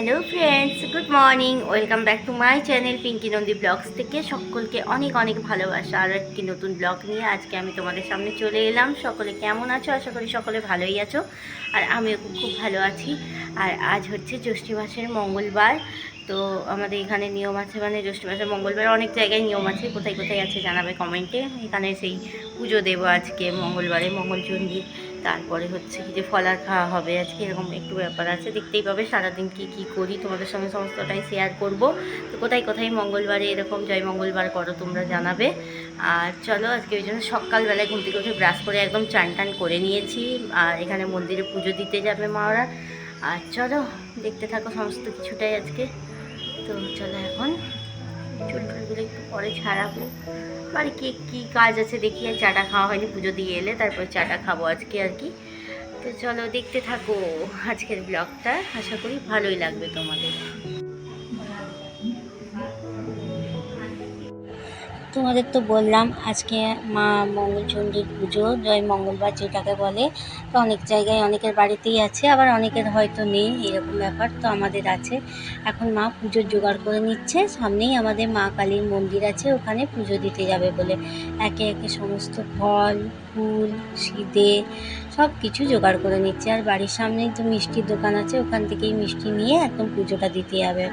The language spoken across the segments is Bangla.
Hello friends good morning welcome back to my channel Pinky Nandi blogs থেকে। সকলকে অনেক অনেক ভালোবাসা। আর একটি নতুন ব্লগ নিয়ে আজকে আমি তোমাদের সামনে চলে এলাম। সকলে কেমন আছো? আশা করি সকলে ভালোই আছো। আর আমিও খুব ভালো আছি। আর আজ হচ্ছে জ্যৈষ্ঠী মাসের মঙ্গলবার। তো আমাদের এখানে নিয়ম আছে মানে জ্যৈষ্ঠী মাসের মঙ্গলবার অনেক জায়গায় নিয়ম আছে। কোথায় কোথায় আছে জানাবে কমেন্টে এখানে সেই পুজো দেবো আজকে মঙ্গলবারে, মঙ্গলচণ্ডীর। তারপরে হচ্ছে কি যে ফলার খাওয়া হবে। আজকে এরকম একটু ব্যাপার আছে। দেখতেই পাবে সারাদিন কি কি করি। তোমাদের সঙ্গে সমস্তটাই শেয়ার করব। তো কোথায় কোথায় মঙ্গলবারে এরকম জয় মঙ্গলবার করো তোমরা জানাবে। আর চলো, আজকে ওই জন্য সকালবেলায় ঘুম থেকে উঠে ব্রাশ করে একদম চান টান করে নিয়েছি। আর এখানে মন্দিরে পুজো দিতে যাবে মা ওরা। আর চলো, দেখতে থাকো সমস্ত কিছুটাই আজকে। তো চলো এখন। চুল একটু পরে ছাড়াবো। বাড়ি কি, কী কাজ আছে দেখি, আর চাটা খাওয়া হয়নি, পুজো দিয়ে এলে তারপর চাটা খাব আজকে আর কি। তো চলো দেখতে থাকো আজকের ব্লগটা, আশা করি ভালোই লাগবে তোমাদের। তোমাদের তো বললাম, আজকে মা মঙ্গলচণ্ডীর পুজো, জয় মঙ্গলবার যেটাকে বলে, তো অনেক জায়গায় অনেকের বাড়িতেই আছে, আবার অনেকের হয়তো নেই, এরকম ব্যাপার তো আমাদের আছে। এখন মা পুজোর জোগাড় করে নিচ্ছে, সামনেই আমাদের মা কালীর মন্দির আছে, ওখানে পুজো দিতে যাবে বলে। একে একে সমস্ত ফল, ফুল, সিদে সব কিছু জোগাড় করে নিচ্ছে। আর বাড়ির সামনেই তো মিষ্টির দোকান আছে, ওখান থেকেই মিষ্টি নিয়ে একদম পুজোটা দিতে যাবে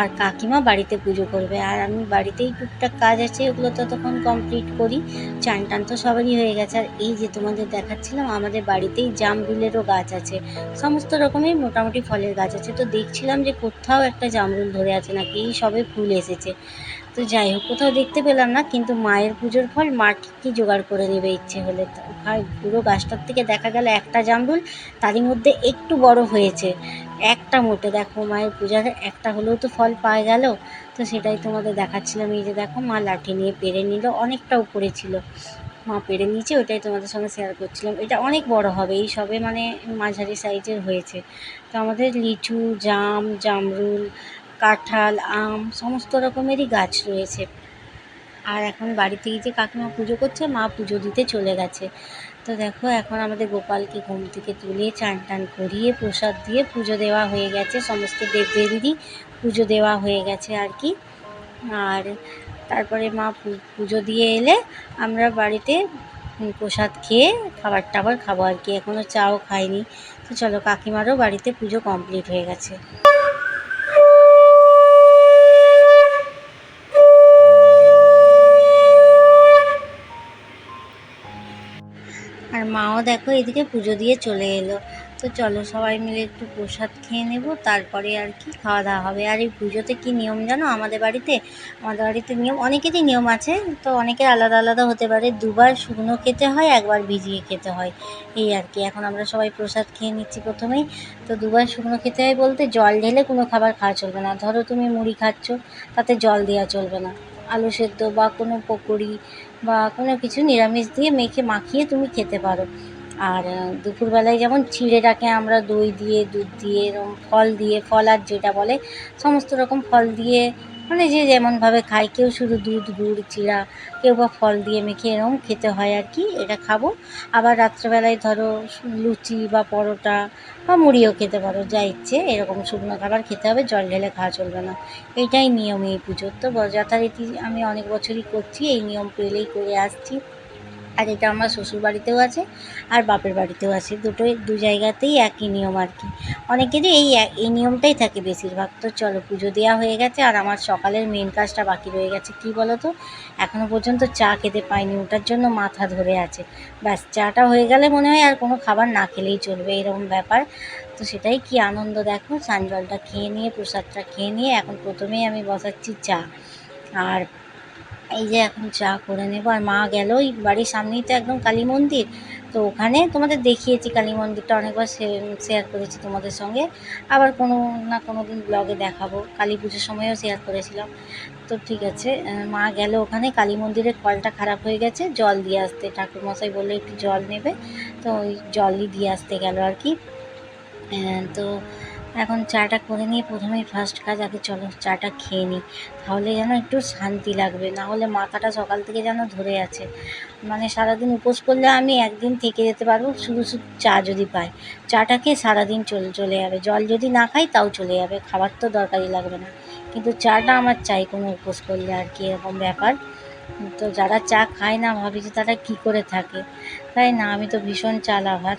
আর কাকিমা বাড়িতে পুজো করবে। আর আমি বাড়িতেই টুকটাক কাজ আছে, ওগুলো ততক্ষণ কমপ্লিট করি। চান টান তো সবারই হয়ে গেছে। আর এই যে তোমাদের দেখাচ্ছিলাম, আমাদের বাড়িতেই জামরুলেরও গাছ আছে। সমস্ত রকমের মোটামুটি ফলের গাছ আছে। তো দেখছিলাম যে কোথাও একটা জামরুল ধরে আছে, নাকি এই সবে ফুল এসেছে। তো যাই হোক, কোথাও দেখতে পেলাম না, কিন্তু মায়ের পুজোর ফল মা কি জোগাড় করে নেবে ইচ্ছে হলে তো। আর পুরো গাছটার থেকে দেখা গেল একটা জামরুল, তারই মধ্যে একটু বড় হয়েছে। একটা মোটে, দেখো মায়ের পূজার একটা হলেও তো ফল পাওয়া গেল। তো সেটাই তোমাদের দেখাচ্ছিলাম, এই যে দেখো মা লাঠি নিয়ে পেরে নিল, অনেকটা উপরে ছিল। মা পেরে নিয়েছে, ওটাই তোমাদের সঙ্গে শেয়ার করছিলাম। এটা অনেক বড় হবে, এই সবে মানে মাঝারি সাইজের হয়েছে। তো আমাদের লিচু, জাম, জামরুল কাঁঠাল, আম, সমস্ত রকমেরই গাছ রয়েছে। আর এখন বাড়িতে গিয়ে যে কাকিমা পুজো করছে, মা পুজো দিতে চলে গেছে। তো দেখো, এখন আমাদের গোপালকে ঘুম থেকে তুলে চান টান করিয়ে প্রসাদ দিয়ে পুজো দেওয়া হয়ে গেছে। সমস্ত দেবদেবীরই পুজো দেওয়া হয়ে গেছে আর কি। আর তারপরে মা পুজো দিয়ে এলে আমরা বাড়িতে প্রসাদ খেয়ে খাবার টাবার খাব আর কি। এখনও চাও খাইনি। তো চলো, কাকিমারও বাড়িতে পুজো কমপ্লিট হয়ে গেছে। মাও দেখো এদিকে পুজো দিয়ে চলে এলো। তো চলো সবাই মিলে একটু প্রসাদ খেয়ে নেব, তারপরে আর কি খাওয়া দাওয়া হবে। আর এই পুজোতে কি নিয়ম জানো? আমাদের বাড়িতে আমাদের বাড়িতে নিয়ম, অনেকেরই নিয়ম আছে, তো অনেকের আলাদা আলাদা হতে পারে। দুবার শুকনো খেতে হয়, একবার ভিজিয়ে খেতে হয়। এই আর কি, এখন আমরা সবাই প্রসাদ খেয়ে নিচ্ছি প্রথমেই। তো দুবার শুকনো খেতে হয় বলতে জল ঢেলে কোনো খাবার খাওয়া চলবে না। ধরো তুমি মুড়ি খাচ্ছ, তাতে জল দেওয়া চলবে না। আলু সেদ্ধ বা কোনো পকোড়ি বা কোনো কিছু নিরামিষ দিয়ে মেখে মাখিয়ে তুমি খেতে পারো। আর দুপুরবেলায় যেমন চিড়েটাকে আমরা দই দিয়ে, দুধ দিয়ে এরকম ফল দিয়ে, ফল আর যেটা বলে, সমস্ত রকম ফল দিয়ে মানে যে যেমনভাবে খায়, কেউ শুধু দুধ, গুড়, চিড়া, কেউ বা ফল দিয়ে মেখে এরকম খেতে হয় আর কি, এটা খাব। আবার রাত্রেবেলায় ধরো লুচি বা পরোটা বা মুড়িও খেতে পারো, যা ইচ্ছে, এরকম শুকনো খাবার খেতে হবে, জল ঢেলে খাওয়া চলবে না। এটাই নিয়ম এই পুজোর। তো যথারীতি আমি অনেক বছরই করছি, এই নিয়ম পেলেই করে আসছি। আর এটা আমার শ্বশুর বাড়িতেও আছে আর বাপের বাড়িতেও আছে। দুটোই, দু জায়গাতেই একই নিয়ম আর কি। অনেকেরই এই এই নিয়মটাই থাকে বেশিরভাগ। তো চলো পুজো দেওয়া হয়ে গেছে আর আমার সকালের মেন কাজটা বাকি রয়ে গেছে। কি বলো তো এখনও পর্যন্ত চা খেতে পাইনি। ওটার জন্য মাথা ধরে আছে। ব্যাস, চাটা হয়ে গেলে মনে হয় আর কোনো খাবার না খেলেই চলবে এরকম ব্যাপার। তো সেটাই কি আনন্দ দেখো। চান জলটা খেয়ে নিয়ে, প্রসাদটা খেয়ে নিয়ে এখন প্রথমেই আমি বসাচ্ছি চা। আর এই যে এখন চা করে নেব, আর মা গেল ওই বাড়ির সামনেই তো একদম কালী মন্দির। তো ওখানে তোমাদের দেখিয়েছি কালী মন্দিরটা, অনেকবার শেয়ার করেছি তোমাদের সঙ্গে। আবার কোনো না কোনো দিন ব্লগে দেখাবো। কালী পুজোর সময়ও শেয়ার করেছিলাম। তো ঠিক আছে মা গেল ওখানে, কালী মন্দিরের কলটা খারাপ হয়ে গেছে, জল দিয়ে আসতে, ঠাকুরমশাই বলল একটু জল নেবে। তো ওই জলই দিয়ে আসতে গেল আর কি। তো এখন চাটা করে নিয়ে প্রথমেই ফার্স্ট কাজ, আগে চলো চাটা খেয়ে নিই। তাহলে যেন একটু শান্তি লাগবে, না হলে মাথাটা সকাল থেকে যেন ধরে আছে। মানে সারাদিন উপোস করলে আমি একদিন থেকে যেতে পারব, শুধু শুধু চা যদি পাই। চাটা খেয়ে সারাদিন চলে চলে যাবে। জল যদি না খাই তাও চলে যাবে, খাবার তো দরকারই লাগবে না। কিন্তু চাটা আমার চাই কোনো উপোস করলে আর কি, এরকম ব্যাপার। তো যারা চা খায় না, ভাবি যে তারা কী করে থাকে? তাই না, আমি তো ভীষণ চা লাভার।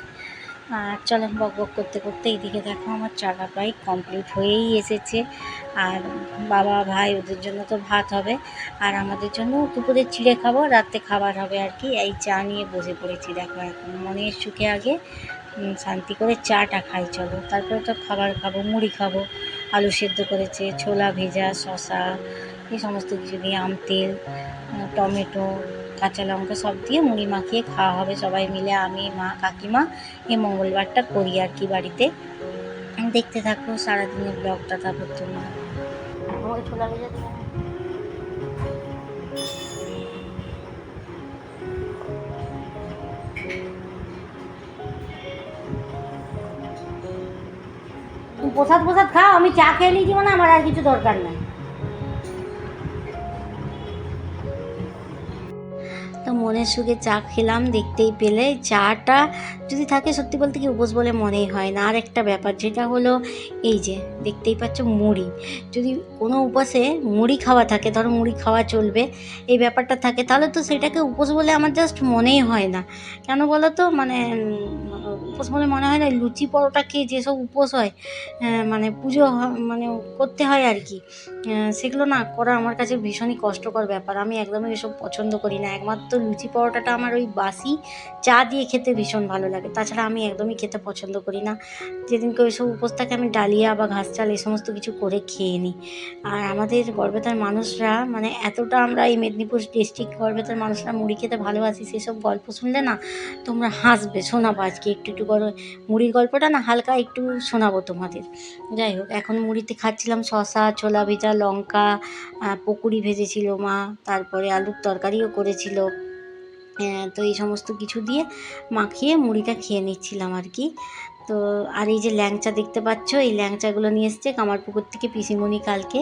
আর চলো বক বক করতে করতে এইদিকে দেখো আমার চাটা প্রায় কমপ্লিট হয়েই এসেছে। আর বাবা, ভাই, ওদের জন্য তো ভাত হবে। আর আমাদের জন্য দুপুরে চিড়ে খাব রাতে খাবার হবে আর কি। এই চা নিয়ে বসে পড়েছি, দেখো এখন। মনের সুখে আগে শান্তি করে চাটা খাই, চলো। তারপরে তো খাবার খাব, মুড়ি খাব, আলু সেদ্ধ করেছে, ছোলা ভেজা শশা এই সমস্ত কিছু দিয়ে আম, তেল টমেটো কাঁচা লঙ্কা সব দিয়ে মুড়ি মাখিয়ে খাওয়া হবে সবাই মিলে, আমি, মা, কাকিমা এই মঙ্গলবারটা করি আর কি বাড়িতে। দেখতে থাকো সারাদিনের ব্লগটা তারপর তুমি প্রসাদ প্রসাদ খাও, আমি চা খেয়ে নিয়েছি মানে আমার আর কিছু দরকার নাই। মনের সুখে চা খেলাম দেখতেই পেলে। চাটা যদি থাকে সত্যি বলতে কি উপোস বলে মনেই হয় না। আর একটা ব্যাপার, যেটা হলো এই যে, দেখতেই পাচ্ছ মুড়ি। যদি কোনো উপাসে মুড়ি খাওয়া থাকে, ধরো মুড়ি খাওয়া চলবে, এই ব্যাপারটা থাকে, তাহলে তো সেটাকে উপোস বলে আমার জাস্ট মনেই হয় না। কেন বলো তো? মানে উপোস বলে মনে হয় না, লুচি পরোটা খেয়ে যেসব উপোস হয় মানে পুজো মানে করতে হয় আর কি। সেগুলো না করা আমার কাছে ভীষণই কষ্টকর ব্যাপার। আমি একদমই এসব পছন্দ করি না। একমাত্র লুচি পরোটাটা আমার ওই বাসি চা দিয়ে খেতে ভীষণ ভালো লাগে তাছাড়া আমি একদমই খেতে পছন্দ করি না। যেদিনকে ওইসব উপোস থাকে, আমি ডালিয়া বা ঘাস চাল এই সমস্ত কিছু করে খেয়ে নিই। আর আমাদের গর্বেতার মানুষরা মানে এতটা আমরা এই মেদিনীপুর ডিস্ট্রিক্ট গর্বেতার মানুষরা মুড়ি খেতে ভালোবাসি, সেসব গল্প শুনলে না তোমরা হাসবে। শোনাবো আজকে একটু একটু করে মুড়ির গল্পটা না হালকা একটু শোনাবো তোমাদের। যাই হোক, এখন মুড়িতে খাচ্ছিলাম শশা ছোলা ভেজা, লঙ্কা পকুড়ি ভেজেছিল মা, তারপরে আলুর তরকারিও করেছিল। তো এই সমস্ত কিছু দিয়ে মাখিয়ে মুড়িটা খেয়ে নিচ্ছিলাম আর কি। তো আর এই যে ল্যাংচা দেখতে পাচ্ছ, এই ল্যাংচাগুলো নিয়ে এসছে কামারপুকুর থেকে পিসিমণি কালকে।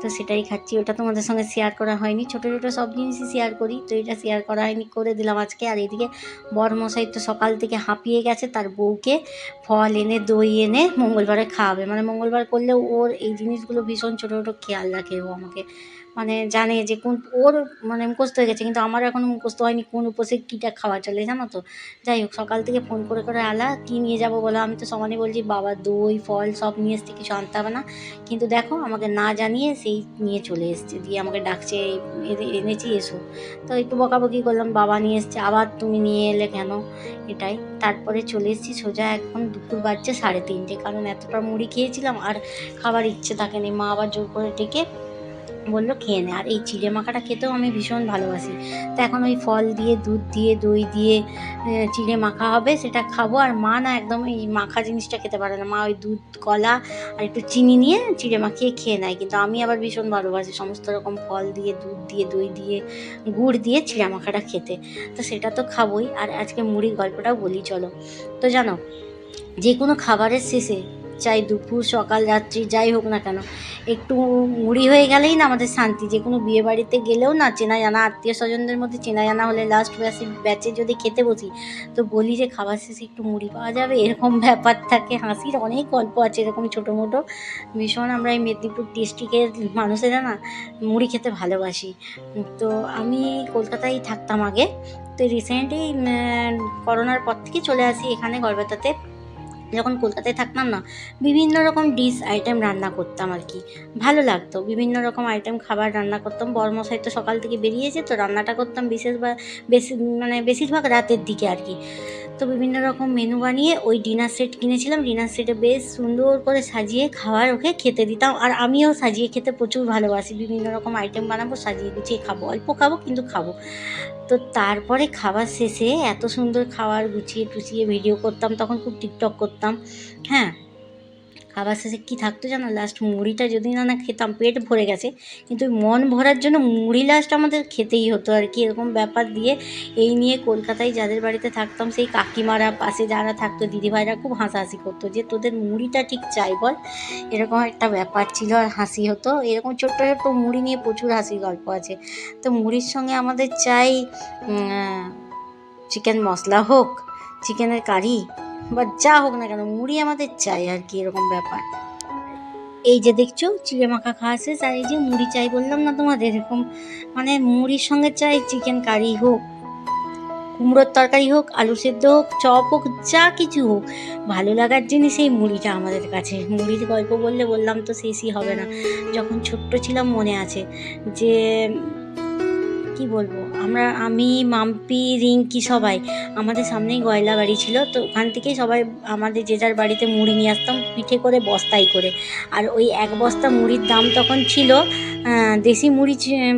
তো সেটাই খাচ্ছি, ওটা তোমাদের সঙ্গে শেয়ার করা হয়নি। ছোটো ছোটো সব জিনিসই শেয়ার করি, তো এটা শেয়ার করা হয়নি, করে দিলাম আজকে। আর এদিকে বরমশাই তো সকাল থেকে হাঁপিয়ে গেছে, তার বউকে ফল এনে, দই এনে মঙ্গলবারে খাওয়াবে। মানে মঙ্গলবার করলেও ওর এই জিনিসগুলো ভীষণ ছোটো ছোটো খেয়াল রাখে ও আমাকে। মানে জানে যে কোন, ওর মানে মুখস্থ হয়ে গেছে, কিন্তু আমার এখনও মুখস্থ হয়নি কোন উপসে কীটা খাওয়া চলে, জানো তো? যাই হোক, সকাল থেকে ফোন করে করে আলা, কী নিয়ে যাব বলো? আমি তো সমানে বলছি বাবা দই, ফল সব নিয়ে এসছে, কিছু আনতে হবে না। কিন্তু দেখো, আমাকে না জানিয়ে সেই নিয়ে চলে এসছে, দিয়ে আমাকে ডাকছে, "এ- এনেছি, এসো। তো একটু বকাবকি করলাম, বাবা নিয়ে এসছে, আবার তুমি নিয়ে এলে কেন? এটাই। তারপরে চলে এসেছি সোজা এখন দুপুর বাজছে সাড়ে তিনটে, কারণ এতটা মুড়ি খেয়েছিলাম, আর খাবার ইচ্ছে থাকেনি মা আবার জোর করে ডেকে বলল, খেয়ে নে। আর এই চিড়ে মাখাটা খেতেও আমি ভীষণ ভালোবাসি। তো এখন ওই ফল দিয়ে, দুধ দিয়ে, দই দিয়ে চিড়ে মাখা হবে, সেটা খাব। আর মা না একদম এই মাখা জিনিসটা খেতে পারে না। মা ওই দুধ, কলা আর একটু চিনি নিয়ে চিড়ে মাখিয়ে খেয়ে নেয়। কিন্তু আমি আবার ভীষণ ভালোবাসি সমস্ত রকম ফল দিয়ে, দুধ দিয়ে, দই দিয়ে, গুড় দিয়ে চিড়ে মাখাটা খেতে। তো সেটা তো খাবোই। আর আজকে মুড়ির গল্পটাও বলি, চলো। তো জানো, যে কোনো খাবারের শেষে চাই, দুপুর, সকাল, রাত্রি, যাই হোক না কেন। একটু মুড়ি হয়ে গেলেই না আমাদের শান্তি। যে কোনো বিয়ে বাড়িতে গেলেও না চেনা জানা, আত্মীয় স্বজনদের মধ্যে চেনা জানা হলে লাস্ট ব্যাচে ব্যাচে যদি খেতে বসি, তো বলি যে খাবার শেষে একটু মুড়ি পাওয়া যাবে। এরকম ব্যাপার থাকে। হাসির অনেক গল্প আছে এরকম ছোটো মোটো। ভীষণ আমরা এই মেদিনীপুর ডিস্ট্রিক্টের মানুষেরা না মুড়ি খেতে ভালোবাসি। তো আমি কলকাতায় থাকতাম আগে। তো রিসেন্টলি করোনার পর থেকে চলে আসি এখানে গড়বেতাতে। যখন কলকাতায় থাকতাম না, বিভিন্ন রকম ডিশ আইটেম রান্না করতাম আর কি। ভালো লাগতো, বিভিন্ন রকম আইটেম খাবার রান্না করতাম। বরমশাই তো সকাল থেকে বেরিয়েছে, তো রান্নাটা করতাম বিশেষ বা বেশি মানে বেশিরভাগ রাতের দিকে আর কি। তো বিভিন্ন রকম মেনু বানিয়ে ওই ডিনার সেট কিনেছিলাম। ডিনার সেটে বেশ সুন্দর করে সাজিয়ে খাবার ওকে খেতে দিতাম। আর আমিও সাজিয়ে খেতে প্রচুর ভালোবাসি। বিভিন্ন রকম আইটেম বানাবো, সাজিয়ে গুছিয়ে খাব, অল্প খাব কিন্তু খাব। তো তারপরে খাবার শেষে এত সুন্দর খাবার গুছিয়ে টুছিয়ে ভিডিও করতাম, তখন খুব টিকটক করতাম। হ্যাঁ খাবার শেষে কী থাকতো জানো? লাস্ট মুড়িটা যদি না না খেতাম, পেট ভরে গেছে, কিন্তু মন ভরার জন্য মুড়ি লাস্ট আমাদের খেতেই হতো আর কি। এরকম ব্যাপার দিয়ে এই নিয়ে কলকাতায় যাদের বাড়িতে থাকতাম, সেই কাকিমারা পাশে যারা থাকতো, দিদিভাইরা খুব হাসাহাসি করতো যে, তোদের মুড়িটা ঠিক চাই বল। এরকম একটা ব্যাপার ছিল আর হাসি হতো। এরকম ছোট্ট ছোট্ট মুড়ি নিয়ে প্রচুর হাসির গল্প আছে। তো মুড়ির সঙ্গে আমাদের চাই চিকেন মশলা হোক চিকেনের কারি বা যা হোক না কেন, মুড়ি আমাদের চাই আর কি, এরকম ব্যাপার। এই যে দেখছ, চিড়ে মাখা খাওয়া শেষ, আর এই যে মুড়ি চাই বললাম না তোমাদের, এরকম মানে মুড়ির সঙ্গে চাই চিকেন কারি হোক, কুমড়োর তরকারি হোক, আলু সেদ্ধ হোক, চপ হোক, যা কিছু হোক, ভালো লাগার জিনিস এই মুড়িটা আমাদের কাছে। মুড়ির গল্প বললে বললাম তো শেষই হবে না। যখন ছোট্ট ছিলাম মনে আছে যে কি বলব? আমরা, আমি, মাম্পি, রিঙ্কি সবাই, আমাদের সামনেই গয়লা বাড়ি ছিল, তো ওখান থেকেই সবাই আমাদের যে যার বাড়িতে মুড়ি নিয়ে আসতাম, পিঠে করে, বস্তায় করে। আর ওই এক বস্তা মুড়ির দাম তখন ছিল দেশি মুড়ি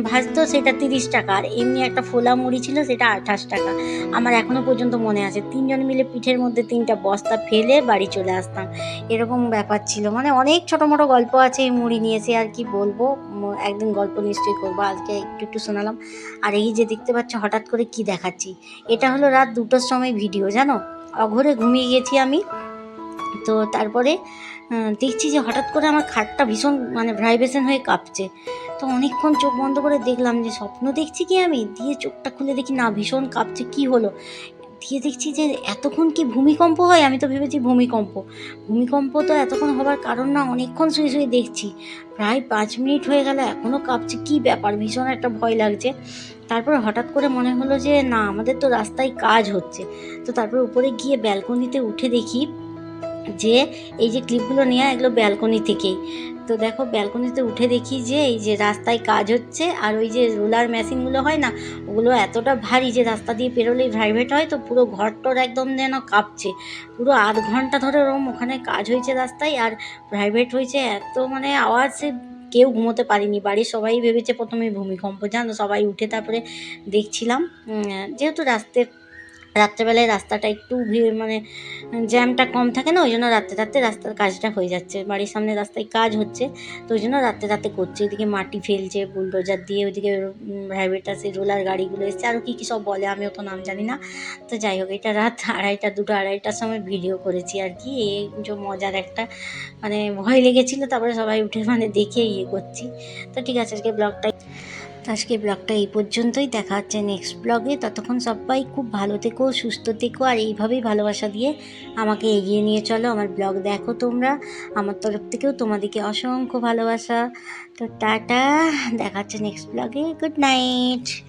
ভাজতো সেটা তিরিশ টাকা, আর এমনি একটা ফোলা মুড়ি ছিল সেটা আঠাশ টাকা। আমার এখনও পর্যন্ত মনে আছে, তিনজন মিলে পিঠের মধ্যে তিনটা বস্তা ফেলে বাড়ি চলে আসতাম। এরকম ব্যাপার ছিল মানে অনেক ছোটো মোটো গল্প আছে এই মুড়ি নিয়ে এসে আর কি বলব? একদিন গল্প নিশ্চয়ই করব, আজকে একটু একটু শোনালাম। আর এই যে দেখতে পাচ্ছ, হঠাৎ করে কি দেখাচ্ছি? এটা হলো রাত দুটোর সময় ভিডিও, জানো? অঘরে ঘুমিয়ে গেছি আমি। তো তারপরে দেখছি যে হঠাৎ করে আমার খাটটা ভীষণ মানে ভাইব্রেশন হয়ে কাঁপছে। তো অনেকক্ষণ চোখ বন্ধ করে দেখলাম যে স্বপ্ন দেখছি কি আমি? দিয়ে চোখটা খুলে দেখি, না, ভীষণ কাঁপছে। কি হলো? দিয়ে দেখছি যে এতক্ষণ কি ভূমিকম্প হয়? আমি তো ভেবেছি ভূমিকম্প। ভূমিকম্প তো এতক্ষণ হবার কারণ না, অনেকক্ষণ শুয়ে শুয়ে দেখছি। প্রায় পাঁচ মিনিট হয়ে গেল এখনও কাঁপছে, কি ব্যাপার? ভীষণ একটা ভয় লাগছে। তারপর হঠাৎ করে মনে হলো যে, না, আমাদের তো রাস্তায় কাজ হচ্ছে। তো তারপর উপরে গিয়ে ব্যালকনিতে উঠে দেখি যে, এই যে ক্লিপগুলো নেওয়া এগুলো ব্যালকনি থেকেই। তো দেখো, ব্যালকনিতে উঠে দেখি যে এই যে রাস্তায় কাজ হচ্ছে আর ওই যে রোলার মেশিনগুলো হয় না, ওগুলো এতটা ভারী যে রাস্তা দিয়ে পেরোলেই প্রাইভেট হয়, তো পুরো ঘরটর একদম যেন কাঁপছে। পুরো আধ ঘণ্টা ধরে ওরম ওখানে কাজ হয়েছে রাস্তায় আর প্রাইভেট হয়েছে এত মানে আওয়াজ কেউ ঘুমোতে পারিনি। বাড়ির সবাই ভেবেছে প্রথমে ভূমিকম্প, জানো? সবাই উঠে তারপরে দেখছিলাম। যেহেতু রাস্তে রাত্রেবেলায় রাস্তাটা একটু ভিড় মানে জ্যামটা কম থাকে না, ওই জন্য রাত্রে রাত্রে রাস্তার কাজটা হয়ে যাচ্ছে। বাড়ির সামনে রাস্তায় কাজ হচ্ছে, তো ওই জন্য রাত্রে রাতে করছে। ওইদিকে মাটি ফেলছে বুলডোজার দিয়ে ওইদিকে আছে রোলার গাড়িগুলো এসছে। আরও কী কী সব বলে আমিও তো নাম জানি না। তো যাই হোক, এটা রাত আড়াইটা, দুটো আড়াইটার সময় ভিডিও করেছি আর কি। এই যে মজার একটা মানে ভয় লেগেছিলো, তারপরে সবাই উঠে মানে দেখে ইয়ে করছি। তো ঠিক আছে, আজকে ব্লগটা তো আজকে ব্লগটা এই পর্যন্তই। দেখা হচ্ছে নেক্সট ব্লগে ততক্ষণ সবাই খুব ভালো থেকো, সুস্থ থেকো, আর এইভাবেই ভালোবাসা দিয়ে আমাকে এগিয়ে নিয়ে চলো আমার ব্লগ দেখো তোমরা, আমার তরফ থেকেও তোমাদেরকে অসংখ্য ভালোবাসা। তো টাটা, দেখা হচ্ছে নেক্সট ব্লগে গুড নাইট